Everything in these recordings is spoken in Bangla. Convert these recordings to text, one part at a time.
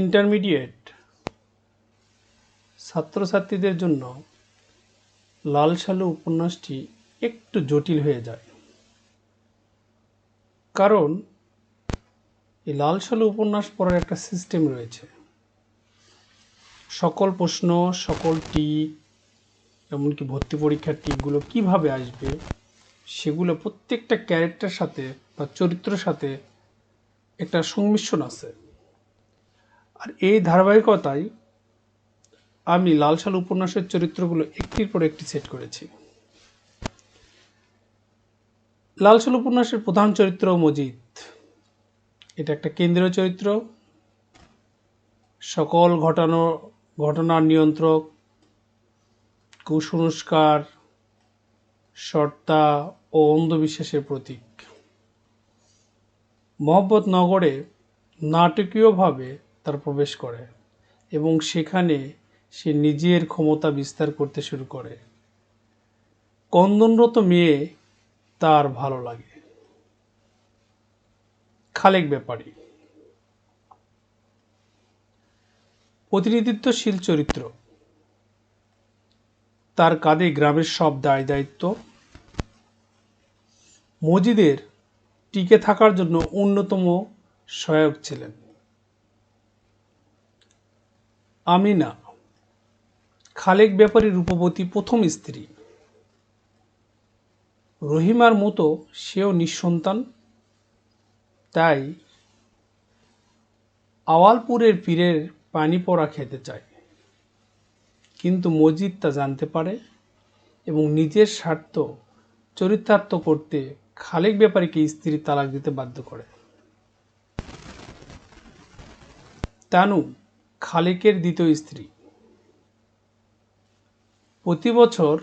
ইন্টারমিডিয়েট ছাত্রছাত্রীদের জন্য লাল সালু উপন্যাসটি একটু জটিল হয়ে যায়। কারণ এই লাল সালু উপন্যাস পড়ার একটা সিস্টেম রয়েছে। সকল প্রশ্ন, সকল টিক, এমনকি ভর্তি পরীক্ষার টিকগুলো কীভাবে আসবে, সেগুলো প্রত্যেকটা ক্যারেক্টার সাথে বা চরিত্রের সাথে একটা সংমিশ্রণ আছে। আর এই ধারাবাহিকতায় আমি লাল সাল উপন্যাসের চরিত্রগুলো একটির পর একটি সেট করেছি। লাল সাল উপন্যাসের প্রধান চরিত্র মজিদ এটা একটা কেন্দ্রীয় চরিত্র। সকল ঘটানো, ঘটনার নিয়ন্ত্রক, কুসংস্কার সর্তা ও অন্ধবিশ্বাসের প্রতীক। মোহাম্মদ নগরে নাটকীয়ভাবে তার প্রবেশ করে এবং সেখানে সে নিজের ক্ষমতা বিস্তার করতে শুরু করে। কন্দনরত মেয়ে তার ভালো লাগে। খালেক ব্যাপারী। প্রতিনিধিত্বশীল চরিত্র। তার কাঁধে গ্রামের সব দায় দায়িত্ব। মজিদের টিকে থাকার জন্য অন্যতম সহায়ক ছিলেন। আমিনা, খালেক ব্যাপারী রূপবতী প্রথম স্ত্রী। রহিমার মতো সেও নিঃসন্তান, তাই আওয়ালপুরের পীরের পানি পড়া খেতে চায়। কিন্তু মজিদ তা জানতে পারে এবং নিজের স্বার্থ চরিতার্থ করতে খালেক ব্যাপারীকে স্ত্রী তালাক দিতে বাধ্য করে। তানু খালেকের দ্বিতীয় স্ত্রী। প্রতি বছর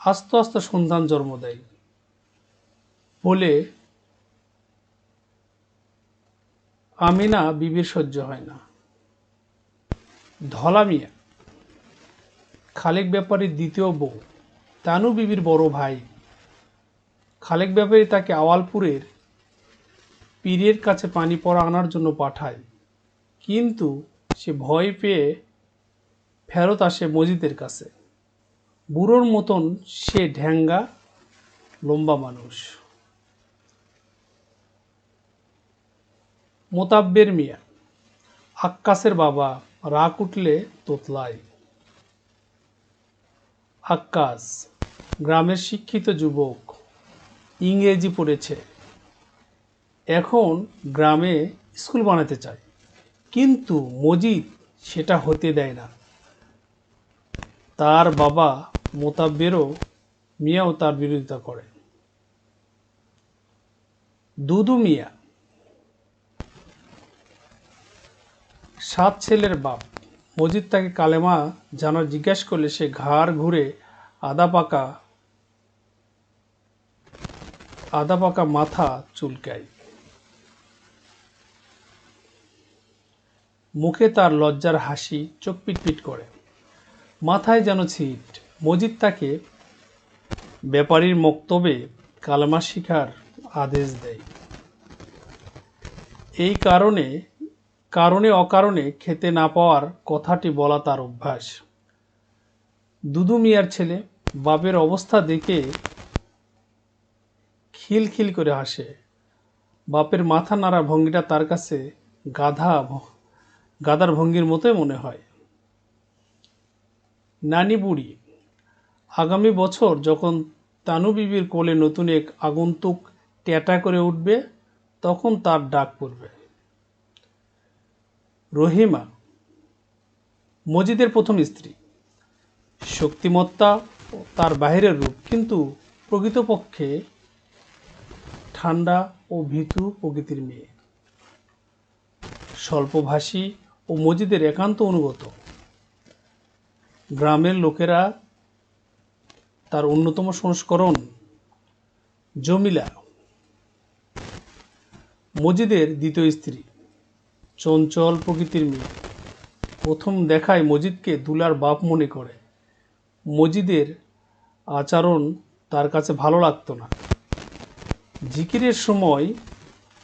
আস্তে আস্তে সন্তান জন্ম দেয় বলে আমিনা বিবির সহ্য হয় না। ধলা মিয়া, খালেক ব্যাপারীর দ্বিতীয় বউ, তানু বিবির বড় ভাই। খালেক ব্যাপারী তাকে আওয়ালপুরের পীরের কাছে পানি পড়া আনার জন্য পাঠায়। কিন্তু সে ভয় পেয়ে ফেরত আসে মজিদের কাছে। বুড়োর মতন সে ঢ্যাঙ্গা, লম্বা মানুষ। মোতাব্বের মিয়া, আক্কাসের বাবা রাগ উঠলে তোতলায়। আক্কাস, গ্রামের শিক্ষিত যুবক, ইংরেজি পড়েছে। এখন গ্রামে স্কুল বানাতে চায়। কিন্তু মজিদ সেটা হতে দেয় না। তার বাবা মোতাব্বেরও মিয়াও তার বিরোধিতা করে। দুদু মিয়া, সাত ছেলের বাপ। মজিদ তাকে কালেমা জানার জিজ্ঞাসা করলে সে ঘাড় ঘুরে আদা পাকা আদা পাকা মাথা চুলকায়। মুখে তার লজ্জার হাসি চোখ পিটপিট করে। মাথায় যেন ছিট। মজিদ তাকে ব্যাপারীর মক্তবে কালেমা শিখার আদেশ দেয়। এই কারণে কারণে অকারণে খেতে না পাওয়ার কথাটি বলা তার অভ্যাস। দুদু মিয়ার ছেলে বাপের অবস্থা দেখে খিলখিল করে হাসে। বাপের মাথা নাড়া ভঙ্গিটা তার কাছে গাধা গাধার ভঙ্গির মতোই মনে হয়। নানি বুড়ি, আগামী বছর যখন তানু বিবির কোলে নতুন এক আগন্তুক ট্যাটা করে উঠবে, তখন তার ডাক পড়বে। রহিমা, মজিদের প্রথম স্ত্রী। শক্তিমত্তা তার বাহিরের রূপ কিন্তু প্রকৃতপক্ষে ঠান্ডা ও ভীতু প্রকৃতির মেয়ে। স্বল্পভাষী ও মজিদের একান্ত অনুগত। গ্রামের লোকেরা তার অন্যতম সংস্করণ জমিলা। মজিদের দ্বিতীয় স্ত্রী, চঞ্চল প্রকৃতির মেয়ে। প্রথম দেখায় মজিদকে দুলার বাপ মনে করে। মজিদের আচরণ তার কাছে ভালো লাগতো না। জিকিরের সময়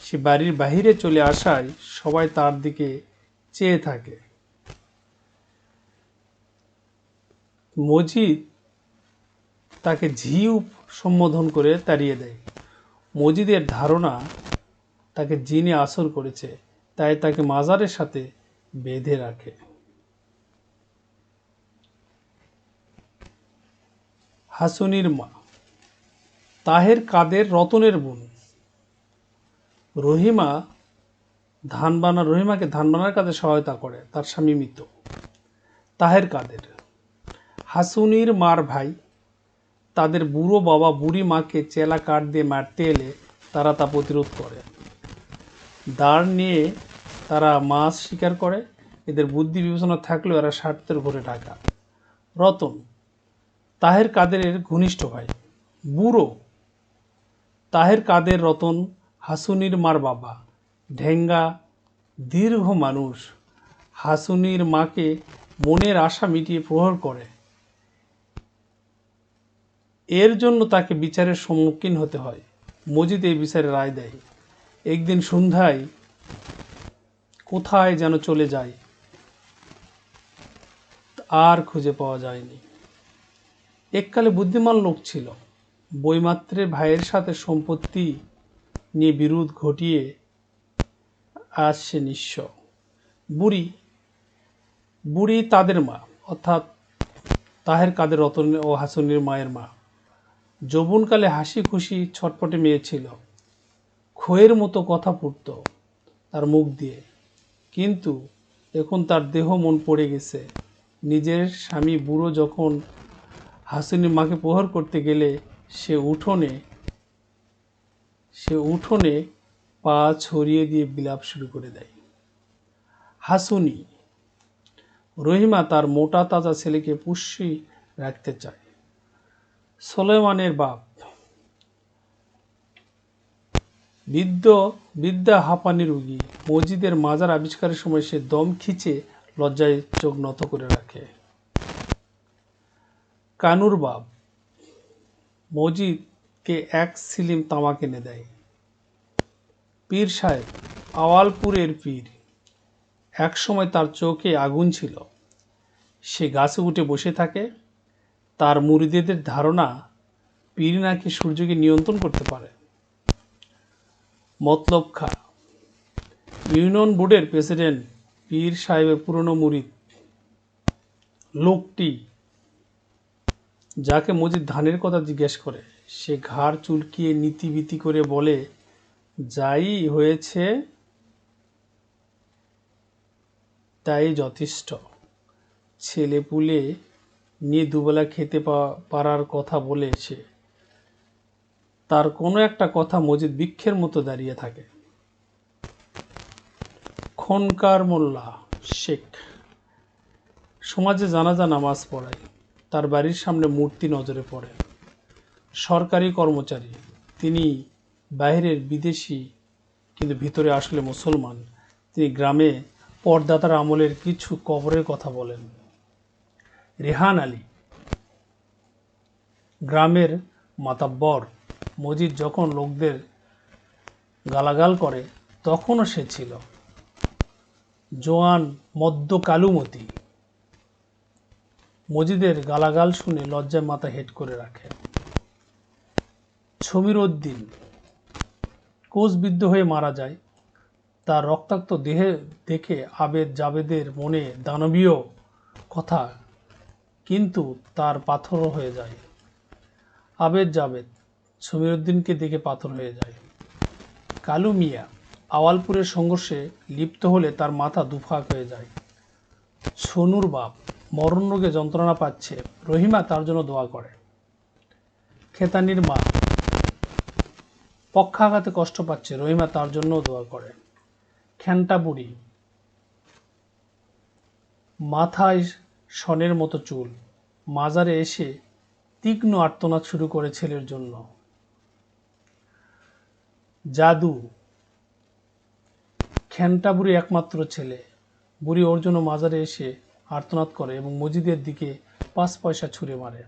সে বাড়ির বাহিরে চলে আসায় সবাই তার দিকে চেয়ে থাকে। মজিদ তাকে ঝিউ সম্বোধন করে তাড়িয়ে দেয়। মজিদের ধারণা তাকে জিনে আসর করেছে, তাই তাকে মাজারের সাথে বেঁধে রাখে। হাসুনির মা, তাহের কাদের রতনের বোন। রহিমা ধান বানা রহিমাকে ধান বানার কাজে সহায়তা করে, তার স্বামী মৃত। তাহের কাদের। হাসুনির মার ভাই, তাদের বুড়ো বাবা বুড়ি মাকে চেলা কাঠ দিয়ে মারতে এলে তারা তা প্রতিরোধ করে। দাঁড় নিয়ে তারা মাছ শিকার করে, এদের বুদ্ধি বিবেচনা থাকলেও এরা স্বার্থের ঘরে টাকা রতন, তাহের কাদেরের ঘনিষ্ঠ ভাই। বুড়ো, তাহের কাদের রতন, হাসুনির মার বাবা। ঢেঙ্গা, দীর্ঘ মানুষ হাসুনির মাকে মনের আশা মিটিয়ে প্রহর করে। এর জন্য তাকে বিচারের সম্মুখীন হতে হয়। মজিদ এই বিচারে রায় দেয়। একদিন সন্ধ্যায় কোথায় যেন চলে যায়। আর খুঁজে পাওয়া যায়নি। এককালে বুদ্ধিমান লোক ছিল। বইমাত্রের ভাইয়ের সাথে সম্পত্তি নিয়ে বিরোধ ঘটিয়ে আজ সে নিঃস্ব। বুড়ি বুড়ি তাদের মা, অর্থাৎ তাহের কাদের রতন ও হাসনের মায়ের মা। যৌবনকালে হাসি খুশি ছটপটে মেয়ে ছিল। খোয়ের মতো কথা ফুটত তার মুখ দিয়ে। কিন্তু এখন তার দেহ মন পড়ে গেছে। নিজের স্বামী বুড়ো যখন হাসিনীর মাকে প্রহার করতে গেলে সে উঠোনে সে উঠোনে পা ছড়িয়ে দিয়ে বিলাপ শুরু করে দেয়। হাসুনি, রহিমা তার মোটা তাজা ছেলেকে পুষ্যি রাখতে চায়। সোলেমানের বাপ, বৃদ্ধ বিদ্যা হাঁপানি রুগী, মসজিদের মাজার আবিষ্কারের সময় সে দম খিচে লজ্জায় চোখ নত করে রাখে। কানুর বাপ মজিদকে এক সিলিম তামাক এনে দেয়। পীর সাহেব আওয়ালপুরের পীর। এক সময় তার চোখে আগুন ছিল। সে গাছে উঠে বসে থাকে। তার মুরিদেদের ধারণা পীর নাকি সূর্যকে নিয়ন্ত্রণ করতে পারে। মতলব খা। ইউনিয়ন বোর্ডের প্রেসিডেন্ট পীর সাহেবের পুরনো মুরিদ লোকটি যাকে মজিদ ধানের কথা জিজ্ঞেস করে, সে ঘাড় চুলকিয়ে নীতিবীতি করে বলে যাই হয়েছে, তাই যথেষ্ট। ছেলে পুলে নিয়ে দুবেলা খেতে পারার কথা বলেছে। তার কোনো একটা কথা মজিদ বৃক্ষের মতো দাঁড়িয়ে থাকে। খনকার মোল্লা শেখ। সমাজে জানাজা নামাজ পড়ায়। তার বাড়ির সামনে মূর্তি নজরে পড়ে। সরকারি কর্মচারী। তিনি বাইরের বিদেশি কিন্তু ভিতরে আসলে মুসলমান। তিনি গ্রামে পর্দাতার আমলের কিছু কবরের কথা বলেন। রেহান আলী গ্রামের মাতাব্বর মজিদ যখন লোকদের গালাগাল করে, তখনও সে ছিল। জোয়ান মদ্য কালুমতি মজিদের গালাগাল শুনে লজ্জায় মাথা হেট করে রাখে। সমীর উদ্দিন কোষবিদ্ধ হয়ে মারা যায়। তার রক্তাক্ত দেহে দেখে আবেদ জাবেদের মনে দানবীয় কথা, কিন্তু তার পাথরও হয়ে যায়। আবেদ জাবেদ সমীরুদ্দিনকে দেখে পাথর হয়ে যায়। কালু মিয়া আওয়ালপুরের সংঘর্ষে লিপ্ত হলে তার মাথা দুফাক হয়ে যায়। সোনুর বাপ মরণ রোগে যন্ত্রণা পাচ্ছে। রহিমা তার জন্য দোয়া করে। খেতানির মা পক্ষাঘাতে কষ্ট পাচ্ছে। রহিমা তার জন্য দোয়া করে। খ্যান্টা বুড়ি। মাথায় সনের মতো চুল। মাজারে এসে তীক্ষ্ণ আর্তনাদ শুরু করে ছেলের জন্য। জাদু। খ্যান্টা বুড়ি একমাত্র ছেলে। বুড়ি ওর জন্য মাজারে এসে আর্তনাদ করে এবং মজিদের দিকে পাঁচ পয়সা ছুঁড়ে মারে।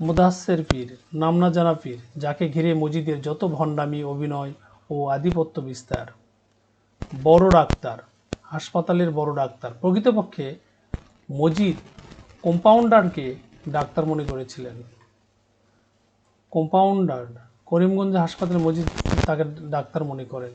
মুদাসের পীর নামনা জানা পীর, যাকে ঘিরে মজিদের যত ভণ্ডামি, অভিনয় ও আধিপত্য বিস্তার। বড় ডাক্তার, হাসপাতালের বড় ডাক্তার। প্রকৃতপক্ষে মজিদ কম্পাউন্ডারকে ডাক্তার মনে করেছিলেন। কম্পাউন্ডার করিমগঞ্জ হাসপাতালে মজিদ তাকে ডাক্তার মনে করেন।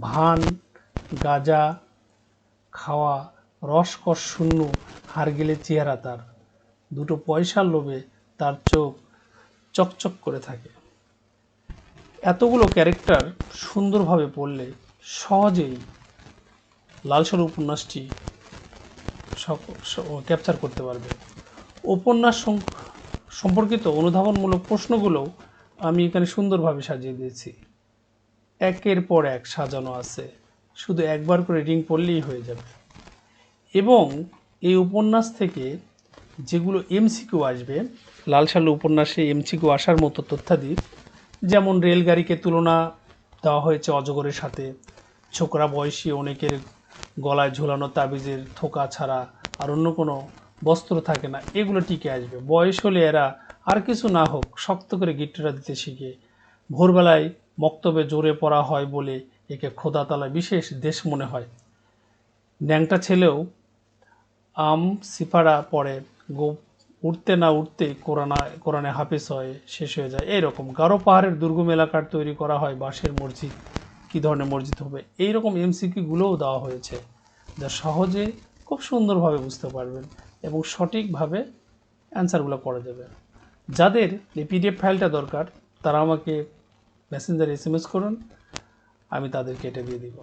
ভান, গাজা খাওয়া, রসকস শূন্য, হার গেলে চেহারা তার। দুটো পয়সার লোভে তার চোখ চকচক করে থাকে। এতগুলো ক্যারেক্টার সুন্দরভাবে পড়লে সহজেই লালসর উপন্যাসটি ক্যাপচার করতে পারবে। উপন্যাস সম- সম্পর্কিত অনুধাবনমূলক প্রশ্নগুলো আমি এখানে সুন্দরভাবে সাজিয়ে দিয়েছি। একের পর এক সাজানো আছে। শুধু একবার করে রিং পড়লেই হয়ে যাবে। এবং এই উপন্যাস থেকে যেগুলো এমসিকিউ আসবে লাল সালু উপন্যাসে এমসিকিউ আসার মতো তথ্যাদি, যেমন রেলগাড়িকে তুলনা দেওয়া হয়েছে অজগরের সাথে। ছোকরা বয়সী অনেকের গলায় ঝোলানো তাবিজের থোকা ছাড়া আর অন্য কোনো বস্ত্র থাকে না, এগুলো টিকে আসবে। বয়স হলে এরা আর কিছু না হোক, শক্ত করে গিট্টুরা দিতে শিখে। ভোরবেলায় মক্তবে জোরে পড়া হয় বলে একে খোদাতালা বিশেষ দেশ মনে হয়। ন্যাংটা ছেলেও আম সিফারা পড়ে গো উঠতে না উঠতে কোরআনা কোরআনে হাফেজ হয় শেষ হয়ে যায়। এইরকম গারো পাহাড়ের দুর্গম এলাকার তৈরি করা হয় বাঁশের মসজিদ। কী ধরনের মসজিদ হবে? এইরকম এমসিকিউগুলোও দেওয়া হয়েছে, যা সহজে খুব সুন্দরভাবে বুঝতে পারবেন এবং সঠিকভাবে অ্যান্সারগুলো করা যাবে যাদের এই পিডিএফ ফাইলটা দরকার, তারা আমাকে মেসেঞ্জারে এস এম এস করুন, আমি তাদেরকে এটা দিয়ে দিব।